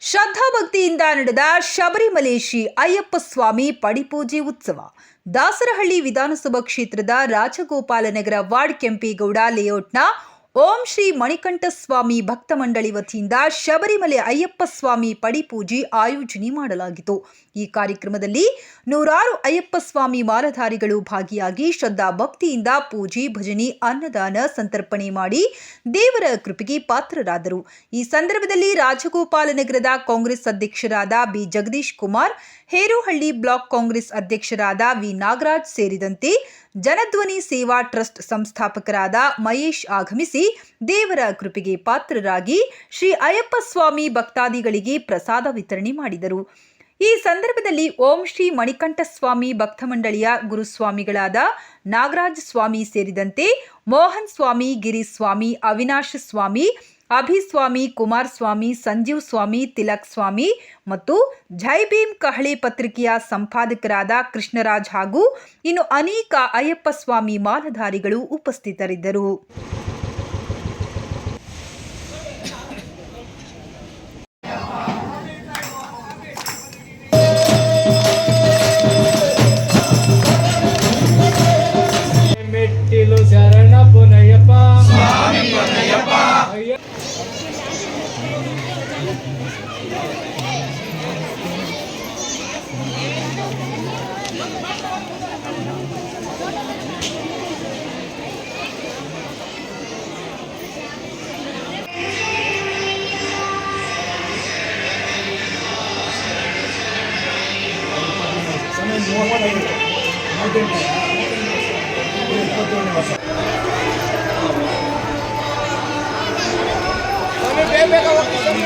ಶ್ರದ್ಧಾಭಕ್ತಿಯಿಂದ ನಡೆದ ಶಬರಿಮಲೇಶಿ ಅಯ್ಯಪ್ಪ ಸ್ವಾಮಿ ಪಡಿಪೂಜೆ ಉತ್ಸವ. ದಾಸರಹಳ್ಳಿ ವಿಧಾನಸಭಾ ಕ್ಷೇತ್ರದ ರಾಜಗೋಪಾಲನಗರ ವಾರ್ಡ್ ಕೆಂಪೇಗೌಡ ಲೇಔಟ್ನ ಓಂ ಶ್ರೀ ಮಣಿಕಂಠ ಸ್ವಾಮಿ ಭಕ್ತ ಮಂಡಳಿ ವತಿಯಿಂದ ಶಬರಿಮಲೆ ಅಯ್ಯಪ್ಪ ಸ್ವಾಮಿ ಪಡಿಪೂಜೆ ಆಯೋಜನೆ ಮಾಡಲಾಗಿತ್ತು. ಈ ಕಾರ್ಯಕ್ರಮದಲ್ಲಿ ನೂರಾರು ಅಯ್ಯಪ್ಪ ಸ್ವಾಮಿ ಮಾಲಧಾರಿಗಳು ಭಾಗಿಯಾಗಿ ಶ್ರದ್ಧಾ ಭಕ್ತಿಯಿಂದ ಪೂಜೆ, ಭಜನೆ, ಅನ್ನದಾನ ಸಂತರ್ಪಣೆ ಮಾಡಿ ದೇವರ ಕೃಪೆಗೆ ಪಾತ್ರರಾದರು. ಈ ಸಂದರ್ಭದಲ್ಲಿ ರಾಜಗೋಪಾಲನಗರದ ಕಾಂಗ್ರೆಸ್ ಅಧ್ಯಕ್ಷರಾದ ಬಿ. ಜಗದೀಶ್ ಕುಮಾರ್, ಹೇರೋಹಳ್ಳಿ ಬ್ಲಾಕ್ ಕಾಂಗ್ರೆಸ್ ಅಧ್ಯಕ್ಷರಾದ ವಿ. ನಾಗರಾಜ್ ಸೇರಿದಂತೆ ಜನಧ್ವನಿ ಸೇವಾ ಟ್ರಸ್ಟ್ ಸಂಸ್ಥಾಪಕರಾದ ಮಹೇಶ್ ಆಗಮಿಸಿ ದೇವರ ಕೃಪೆಗೆ ಪಾತ್ರರಾಗಿ ಶ್ರೀ ಅಯ್ಯಪ್ಪ ಸ್ವಾಮಿ ಭಕ್ತಾದಿಗಳಿಗೆ ಪ್ರಸಾದ ವಿತರಣೆ ಮಾಡಿದರು. ಈ ಸಂದರ್ಭದಲ್ಲಿ ಓಂ ಶ್ರೀ ಮಣಿಕಂಠ ಸ್ವಾಮಿ ಭಕ್ತ ಮಂಡಳಿಯ ಗುರುಸ್ವಾಮಿಗಳಾದ ನಾಗರಾಜ ಸ್ವಾಮಿ ಸೇರಿದಂತೆ ಮೋಹನ್ ಸ್ವಾಮಿ ಗಿರಿಸ್ವಾಮಿ ಅವಿನಾಶ ಸ್ವಾಮಿ ಅಭಿಸ್ವಾಮಿ ಕುಮಾರಸ್ವಾಮಿ ಸಂಜೀವ್ ಸ್ವಾಮಿ, ತಿಲಕ್ ಸ್ವಾಮಿ ಮತ್ತು ಜೈ ಭೀಮ್ ಕಹಳೆ ಪತ್ರಿಕೆಯ ಸಂಪಾದಕರಾದ ಕೃಷ್ಣರಾಜ್ ಹಾಗೂ ಇನ್ನು ಅನೇಕ ಅಯ್ಯಪ್ಪ ಸ್ವಾಮಿ ಮಾಲಧಾರಿಗಳು ಉಪಸ್ಥಿತರಿದ್ದರು. ಸ್ವಾಮಿ ಬೇಗ ಬೇಗ ಹೋಗಿ ಸ್ವಾಮಿ